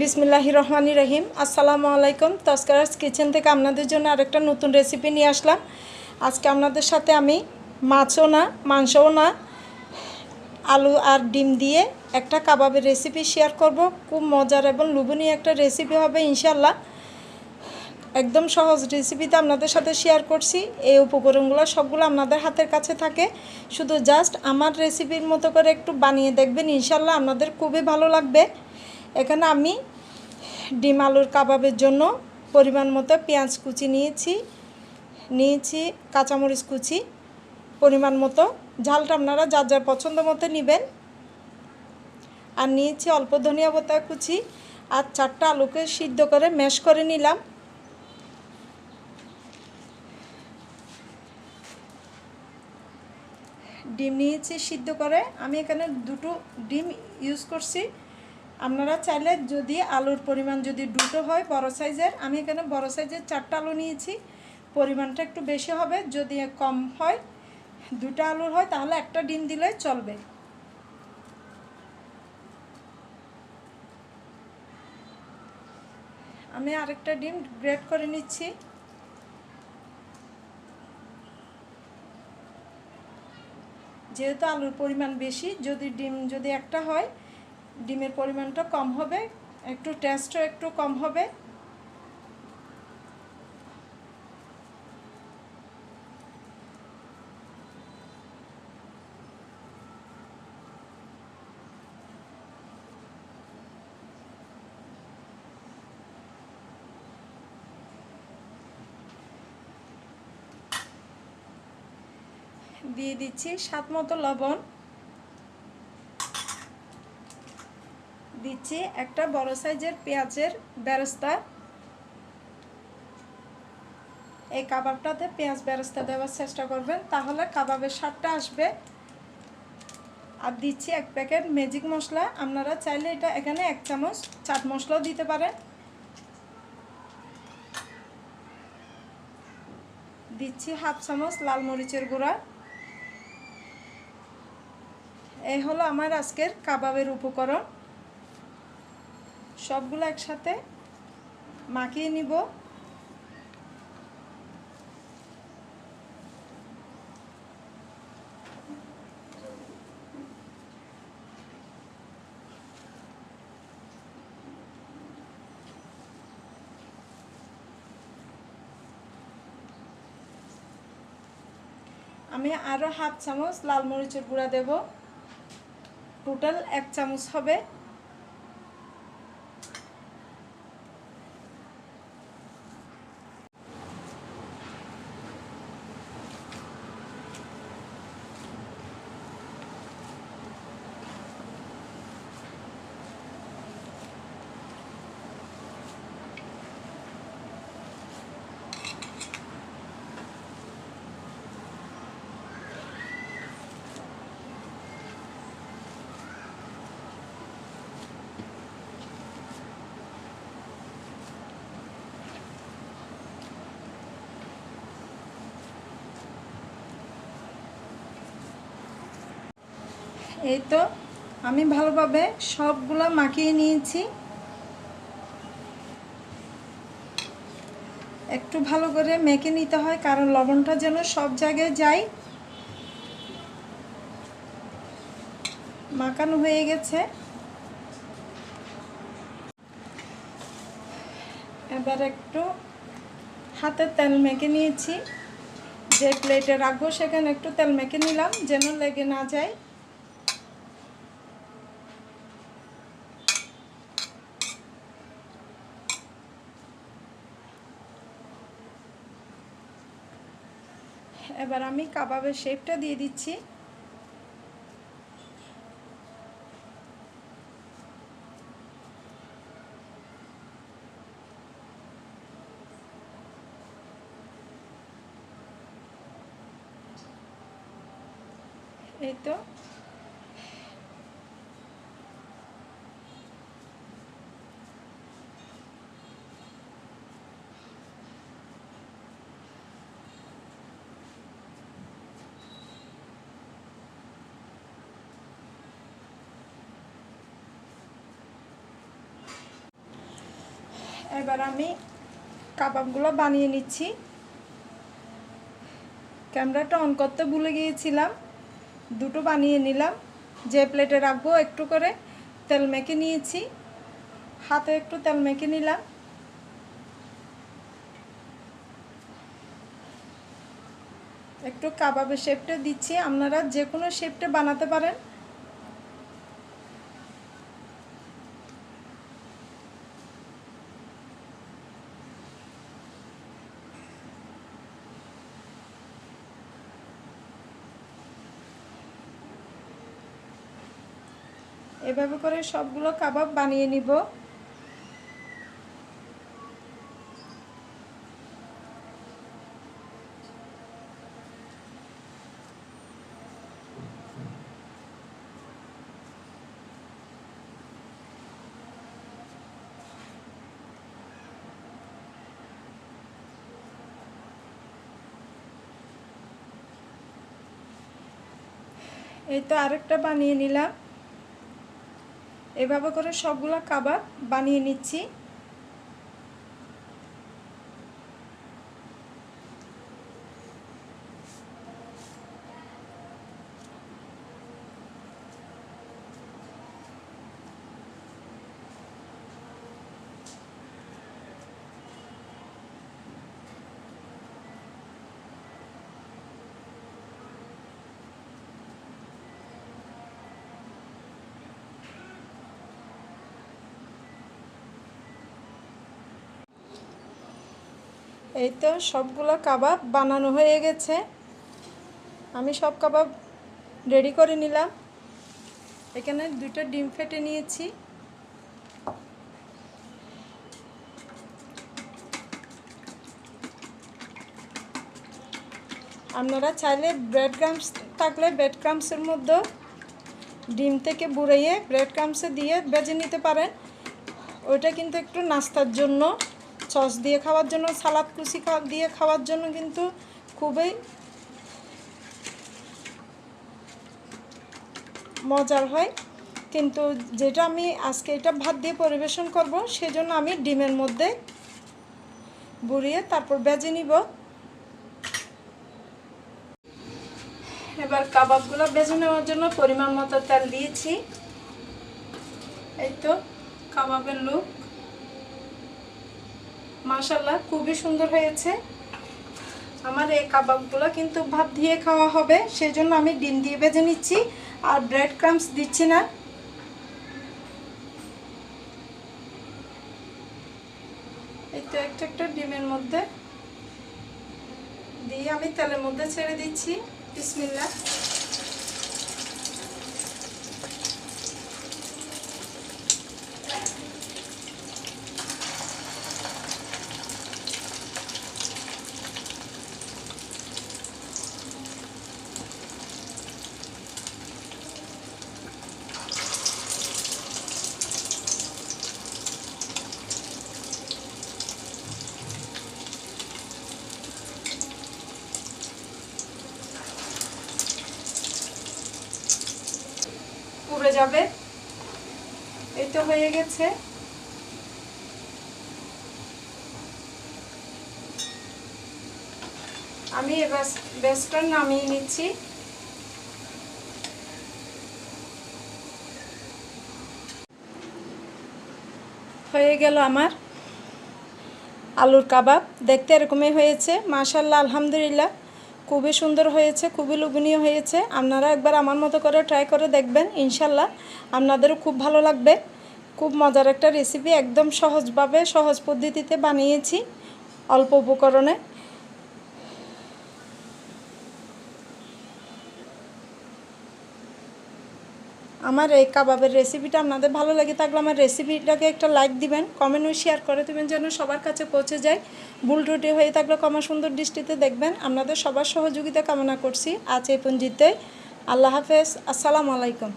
বিসমিল্লাহি রহমানি রহিম আসসালামু আলাইকুম। তস্কারাস কিচেন থেকে আপনাদের জন্য আরেকটা নতুন রেসিপি নিয়ে আসলাম। আজকে আপনাদের সাথে আমি মাছও না, মাংসও না, আলু আর ডিম দিয়ে একটা কাবাবের রেসিপি শেয়ার করব। খুব মজার এবং লুবনীয় একটা রেসিপি হবে ইনশাল্লাহ একদম সহজ রেসিপিতে আপনাদের সাথে শেয়ার করছি। এই উপকরণগুলো সবগুলো আপনাদের হাতের কাছে থাকে। শুধু জাস্ট আমার রেসিপির মতো করে একটু বানিয়ে দেখবেন ইনশাল্লাহ আপনাদের খুবই ভালো লাগবে। এখানে আমি ডিম আলুর কাবাবের জন্য পরিমাণ মতো পেঁয়াজ কুচি নিয়েছি নিয়েছি কাঁচামরিচ কুচি, পরিমাণ মতো। ঝালটা আপনারা যার যার পছন্দ মতো নেবেন। আর নিয়েছি অল্প ধনিয়া পাতা কুচি আর চারটা আলুকে সিদ্ধ করে ম্যাশ করে নিলাম। ডিম নিয়েছি সিদ্ধ করে। আমি এখানে দুটো ডিম ইউজ করছি। আপনারা চাইলে যদি আলুর পরিমাণ যদি দুটো হয়, বড় সাইজের, আমি এখানে বড় সাইজের চারটা আলু নিয়েছি। পরিমাণটা একটু বেশি হবে, যদি কম হয়, দুটো আলুর হয়, তাহলে একটা ডিম দিলে চলবে। আমি আরেকটা ডিম গ্রেড করে নিচ্ছি। যেহেতু আলুর পরিমাণ বেশি, যদি ডিম যদি একটা হয় ডিমের পরিমাণটা কম হবে একটু টেস্টও একটু কম হবে। দিয়ে দিচ্ছি স্বাদ মতো লবণ। দিচ্ছি একটা বড় সাইজের পেঁয়াজের বেরস্তা। এই কাবাবটাতে পেঁয়াজ বেরস্তা দেওয়ার চেষ্টা করবেন, তাহলে কাবাবের স্বাদটা আসবে। আর দিচ্ছি এক প্যাকেট ম্যাজিক মশলা, আপনারা চাইলে এটা এখানে এক চামচ চাট মশলাও দিতে পারেন। দিচ্ছি হাফ চামচ লাল মরিচের গুঁড়া। এই হলো আমার আজকের কাবাবের উপকরণ। সবগুলো একসাথে মাখিয়ে নিব। আমি আরও হাফ চামচ লাল মরিচের গুঁড়া দেব। টোটাল এক চামচ হবে। এই তো, আমি ভালোভাবে সবগুলো মাখিয়ে নিয়েছি। একটু ভালো করে মেখে নিতে হয়, কারণ লবণটা যেন সব জায়গায় যায়। মাখানো হয়ে গেছে। এবার একটু হাতে তেল মেখে নিয়েছি। যে প্লেটে রাখব, সেখানে একটু তেল মেখে নিলাম, যেন লেগে না যায়। এবার আমি কাবাবের শেপটা দিয়ে দিচ্ছি। এই তো। এবার আমি কাবাবগুলো বানিয়ে নিচ্ছি। ক্যামেরাটা অন করতে ভুলে গিয়েছিলাম। দুটো বানিয়ে নিলাম। যে প্লেটে রাখব একটু করে তেল মেখে নিয়েছি। হাতে একটু তেল মেখে নিলাম। একটু কাবাবের শেপটা দিচ্ছি। আপনারা যে কোনো শেপটা বানাতে পারেন। এভাবে করে সবগুলো কাবাব বানিয়ে নিব। এই তো আরেকটা বানিয়ে নিলাম। এভাবে করে সবগুলা কাবাব বানিয়ে নিচ্ছি। এই তো সবগুলো কাবাব বানানো হয়ে গেছে। আমি সব কাবাব রেডি করে নিলাম। এখানে দুটো ডিম ফেটে নিয়েছি। আপনারা চাইলে ব্রেড ক্রামস থাকলে ব্রেড ক্রামসের মধ্যে ডিম থেকে বুড়াইয়ে ব্রেড ক্রামসে দিয়ে বেজে নিতে পারেন। ওইটা কিন্তু একটু নাস্তার জন্য। সস দিয়ে খাওয়ার জন্য, সালাদ কুচি দিয়ে খাওয়ার জন্য কিন্তু খুবই মজার হয়। কিন্তু যেটা আমি আজকে এটা ভাত দিয়ে পরিবেশন করব, সেজন্য আমি ডিমের মধ্যে বুড়িয়ে তারপর বেজে নিব। এবার কাবাবগুলো বেজে নেওয়ার জন্য পরিমাণ মতো তেল দিয়েছি। এই তো, কাবাবের লুক মাশাল্লাহ খুবই সুন্দর হয়েছে। আমার এই কাবাবগুলো কিন্তু ভাত দিয়ে খাওয়া হবে, সেজন্য আমি ডিম দিয়ে বেজে নিচ্ছি, আর ব্রেড ক্রামস দিচ্ছি না। এই তো একটা একটা ডিমের মধ্যে দিয়ে আমি তেলের মধ্যে ছেড়ে দিচ্ছি। বিসমিল্লা যাবে? এই তো হয়ে গেছে। আমি এবার নামিয়ে নিচ্ছি। হয়ে গেল আমার আলুর কাবাব। দেখতে এরকমই হয়েছে। মাশাল্লাহ আলহামদুলিল্লাহ। খুবই সুন্দর হয়েছে, খুবই লোভনীয় হয়েছে। আপনারা একবার আমার মতো করে ট্রাই করে দেখবেন, ইনশাল্লাহ। আপনাদেরও খুব ভালো লাগবে। খুব মজার একটা রেসিপি একদম সহজভাবে, সহজ পদ্ধতিতে বানিয়েছি অল্প উপকরণে। আমার এই কাবাবের রেসিপিটা আপনাদের ভালো লাগে থাকলে আমার রেসিপিটাকে একটা লাইক দিবেন কমেন্ট শেয়ার করে দেবেন যেন সবার কাছে পৌঁছে যায়। ভুল ত্রুটি হয়ে থাকলে কমা সুন্দর দৃষ্টিতে দেখবেন। আপনাদের সবার সহযোগিতা কামনা করছি। আজ এই পঞ্জিতে আল্লাহ হাফেজ। আসসালামু আলাইকুম।